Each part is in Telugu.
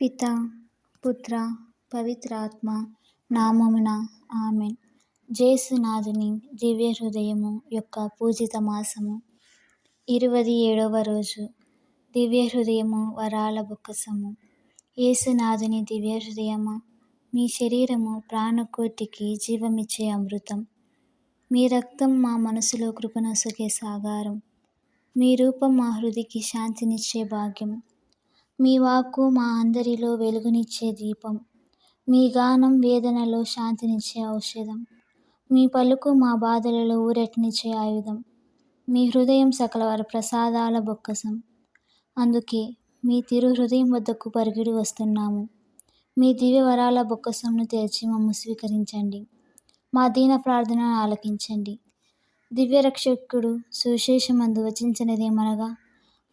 పిత పుత్ర పవిత్రాత్మ నామమున ఆమెన్. జేసునాథుని దివ్య హృదయము యొక్క పూజిత మాసము. ఇరవై ఏడవ రోజు దివ్య హృదయము వరాల బొక్కసము. యేసునాథుని దివ్య హృదయమా మీ శరీరము ప్రాణకోటికి జీవమిచ్చే అమృతం. మీ రక్తం మా మనసులో కృపనొసగే సాగారం. మీ రూపం మా హృదికి శాంతినిచ్చే భాగ్యం. మీ వాక్కు మా అందరిలో వెలుగునిచ్చే దీపం. మీ గానం వేదనలో శాంతినిచ్చే ఔషధం. మీ పలుకు మా బాధలలో ఊరటనిచ్చే ఆయుధం. మీ హృదయం సకల వారి ప్రసాదాల బొక్కసం. అందుకే మీ తిరు హృదయం వద్దకు పరిగిడి వస్తున్నాము. మీ దివ్య వరాల బొక్కసంను తెరిచి మమ్ము స్వీకరించండి. మా దీన ప్రార్థనను ఆలకించండి. దివ్య రక్షకుడు సువిశేషమందు వచించినదేమనగా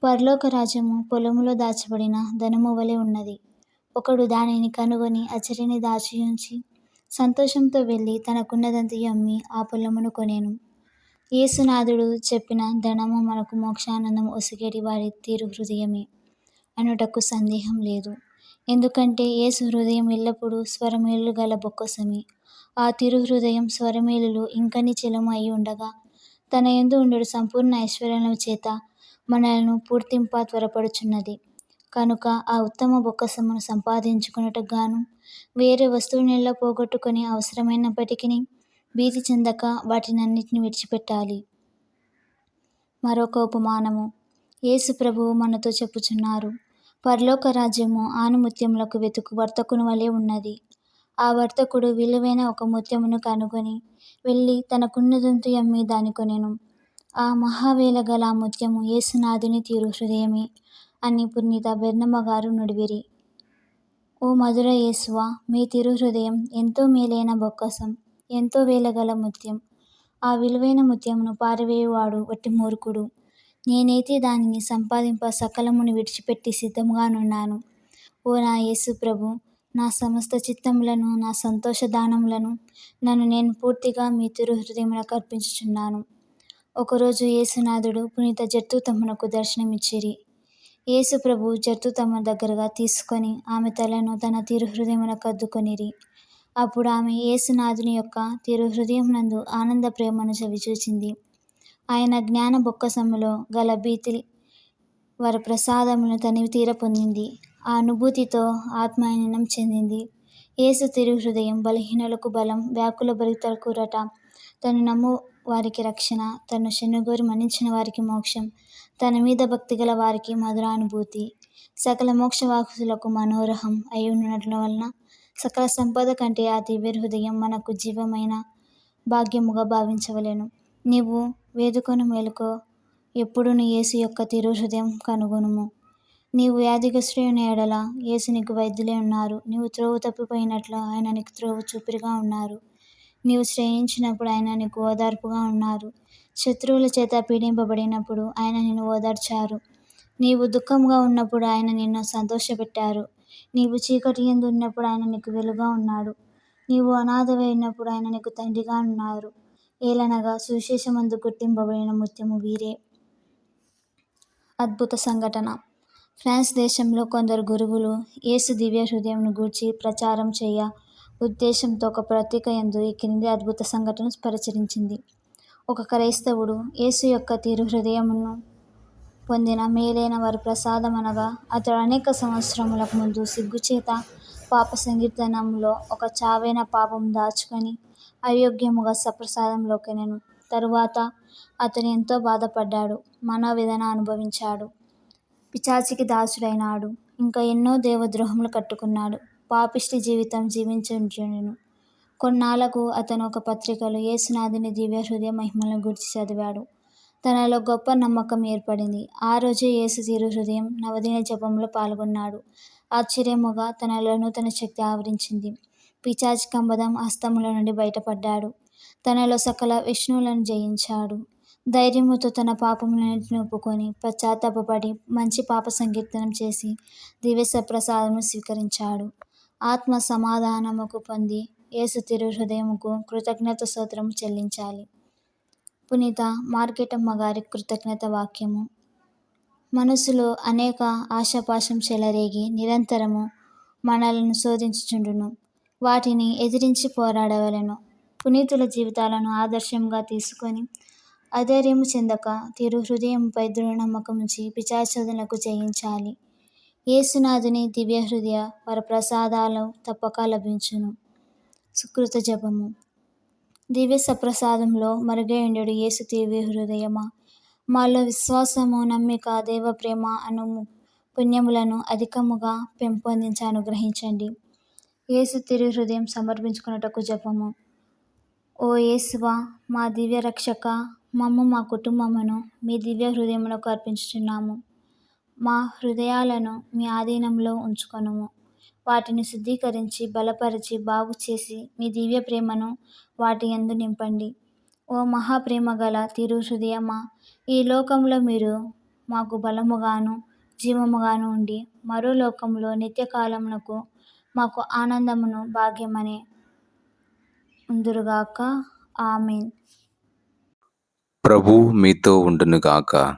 పరలోక రాజ్యము పొలములో దాచబడిన ధనము వలె ఉన్నది. ఒకడు దానిని కనుగొని అచ్చరిని దాచి ఉంచి సంతోషంతో వెళ్ళి తనకున్నదంతయు అమ్మి ఆ పొలమును కొనేను. యేసునాథుడు చెప్పిన ధనము మనకు మోక్షానందం ఒసిగేటి వారి తీరు హృదయమే అనుటకు సందేహం లేదు. ఎందుకంటే యేసు హృదయం ఎల్లప్పుడూ స్వరమేలు గల బొక్కసమే. ఆ తిరు హృదయం స్వరమేలులు ఇంకని చెలము అయి ఉండగా తన ఎందు ఉండడు సంపూర్ణ ఐశ్వర్యం చేత మనలను పూర్తింప త్వరపడుచున్నది. కనుక ఆ ఉత్తమ బొక్కసమును సంపాదించుకొనుటకు గాను వేరే వస్తువునెల్లా పోగొట్టుకొని అవసరమైనప్పటికీ భీతి చెందక వాటినన్నిటిని విడిచిపెట్టాలి. మరొక ఉపమానము. యేసు ప్రభువు మనతో చెప్పుచున్నారు పరలోక రాజ్యము ఆనుముత్యములకు వెతుకు వర్తకుని వలె ఉన్నది. ఆ వర్తకుడు విలువైన ఒక ముత్యమును కనుగొని వెళ్ళి తనకున్నదంతు అమ్మి దాని కొనెను ఆ మహావేల గల ముత్యము ఏసునాథుని తీరు హృదయమే అని పునీత బెర్నమ్మ గారు నుడివిరి. ఓ మధుర యేసువా మీ తిరు హృదయం ఎంతో మేలైన బొక్కసం ఎంతో వేలగల ముత్యం. ఆ విలువైన ముత్యమును పారవేయువాడు వట్టి మూర్ఖుడు. నేనైతే దానిని సంపాదింప సకలమును విడిచిపెట్టి సిద్ధంగానున్నాను ఓ నా యేసు ప్రభు నా సమస్త చిత్తములను నా సంతోష దానములను నన్ను నేను పూర్తిగా మీ తిరు హృదయమునకు అర్పించుచున్నాను. ఒకరోజు యేసునాథుడు పునీత జర్తుతమ్మనకు దర్శనమిచ్చిరి. యేసు ప్రభు జర్తుతమ్మ దగ్గరగా తీసుకొని ఆమె తలను తన తిరుహృదయమునకు అద్దుకొనిరి. అప్పుడు ఆమె యేసునాథుని యొక్క తిరుహృదయమునందు ఆనంద ప్రేమను చవిచూచింది. ఆయన జ్ఞాన బొక్కసములో గల భీతి వారి ప్రసాదమును తనివి తీర పొందింది. ఆ అనుభూతితో ఆత్మాయనం చెందింది. యేసు తిరుహృదయం బలహీనలకు బలహీనులకు బలం వ్యాకుల భరితలకు రట తను నమ్ము వారికి రక్షణ తను శనుగోరి మన్నించిన వారికి మోక్షం తన మీద భక్తి గల వారికి మధురానుభూతి. సకల మోక్షవాసులకు మనోరహం అయి ఉండటం వలన సకల సంపద కంటే ఆ దివ్య హృదయం మనకు జీవమైన భాగ్యముగా భావించవలేను. నీవు వేదుకొని మేలుకో ఎప్పుడు నీ యేసు యొక్క తిరు హృదయం కనుగొనుము. నీవు వ్యాధిగ్రస్తుడైన ఎడల యేసు నీకు వైద్యులే ఉన్నారు. నీవు త్రోవ తప్పిపోయినట్లు ఆయన నీకు త్రోవు చూపిరిగా ఉన్నారు. నీవు శ్రయించినప్పుడు ఆయన నీకు ఓదార్పుగా ఉన్నారు. శత్రువుల చేత పీడింపబడినప్పుడు ఆయన నిన్ను ఓదార్చారు. నీవు దుఃఖంగా ఉన్నప్పుడు ఆయన నిన్ను సంతోషపెట్టారు. నీవు చీకటి ఎందు ఉన్నప్పుడు ఆయన నీకు వెలుగా ఉన్నాడు. నీవు అనాథమైనప్పుడు ఆయన నీకు తండ్రిగా ఉన్నారు. ఏలనగా సువిశేషమందు గుర్తింపబడిన ముత్యము వీరే. అద్భుత సంఘటన. ఫ్రాన్స్ దేశంలో కొందరు గురువులు యేసు దివ్య హృదయంను గూర్చి ప్రచారం చేయ ఉద్దేశంతో ఒక ప్రత్యేక యందు ఈ క్రింది అద్భుత సంఘటన ప్రచురించింది. ఒక క్రైస్తవుడు యేసు యొక్క తీరు హృదయమును పొందిన మేలైన వారి ప్రసాదం అనగా అతడు అనేక సంవత్సరములకు ముందు సిగ్గుచేత పాప సంకీర్తనంలో ఒక చావైన పాపం దాచుకొని అయోగ్యముగా సప్రసాదంలోకి నేను. తరువాత అతను ఎంతో బాధపడ్డాడు మనోవేదన అనుభవించాడు. పిచాచికి దాసుడైనాడు ఇంకా ఎన్నో దేవద్రోహములు కట్టుకున్నాడు. పాపిష్టి జీవితం జీవించుచుండెను కొన్నాళ్ళకు అతను ఒక పత్రికలో యేసునాథుని దివ్య హృదయ మహిమలను గురించి చదివాడు. తనలో గొప్ప నమ్మకం ఏర్పడింది. ఆ రోజే యేసు తీరు హృదయం నవదిన జపంలో పాల్గొన్నాడు. ఆశ్చర్యముగా తనలో నూతన శక్తి ఆవరించింది. పిచాచి కంబదం హస్తముల నుండి బయటపడ్డాడు. తనలో సకల విష్ణువులను జయించాడు. ధైర్యముతో తన పాపములన్నింటిని ఒప్పుకొని పశ్చాత్తాపడి మంచి పాప సంకీర్తనం చేసి దివ్య ప్రసాదం స్వీకరించాడు. ఆత్మ సమాధానముకు పొంది యేసు తిరు హృదయముకు కృతజ్ఞత స్తోత్రము చెల్లించాలి. పునీత మార్కెటమ్మ గారి కృతజ్ఞత వాక్యము మనసులో అనేక ఆశాపాశం చెలరేగి నిరంతరము మనలను శోధించుచుండును. వాటిని ఎదిరించి పోరాడవలెను. పునీతుల జీవితాలను ఆదర్శంగా తీసుకొని అధైర్యము చెందక తిరు హృదయంపై నుంచి పిచాచోదనలకు జయించాలి. యేసునాథుని దివ్య హృదయ వరప్రసాదాలు తప్పక లభించును. సుకృత జపము. దివ్య సప్రసాదంలో మరుగైండెడు యేసు దివ్య హృదయమా? మాలో విశ్వాసము నమ్మిక దేవ ప్రేమ అను పుణ్యములను అధికముగా పెంపొందించి అనుగ్రహించండి. యేసు తిరు హృదయం సమర్పించుకున్నటకు జపము. ఓ యేసువా మా దివ్య రక్షక మమ్మ మా కుటుంబమును మీ దివ్య హృదయమునకు అర్పించుచున్నాము. మా హృదయాలను మీ ఆధీనంలో ఉంచుకొనుము. వాటిని శుద్ధీకరించి బలపరిచి బాగు చేసి మీ దివ్య ప్రేమను వాటి యందు నింపండి. ఓ మహాప్రేమ గల తిరు హృదయమా ఈ లోకంలో మీరు మాకు బలముగాను జీవముగాను ఉండి మరో లోకంలో నిత్యకాలమునకు మాకు ఆనందమును భాగ్యమనే ఉందురుగాక. ఆమెన్. ప్రభు మీతో ఉండునుగాక.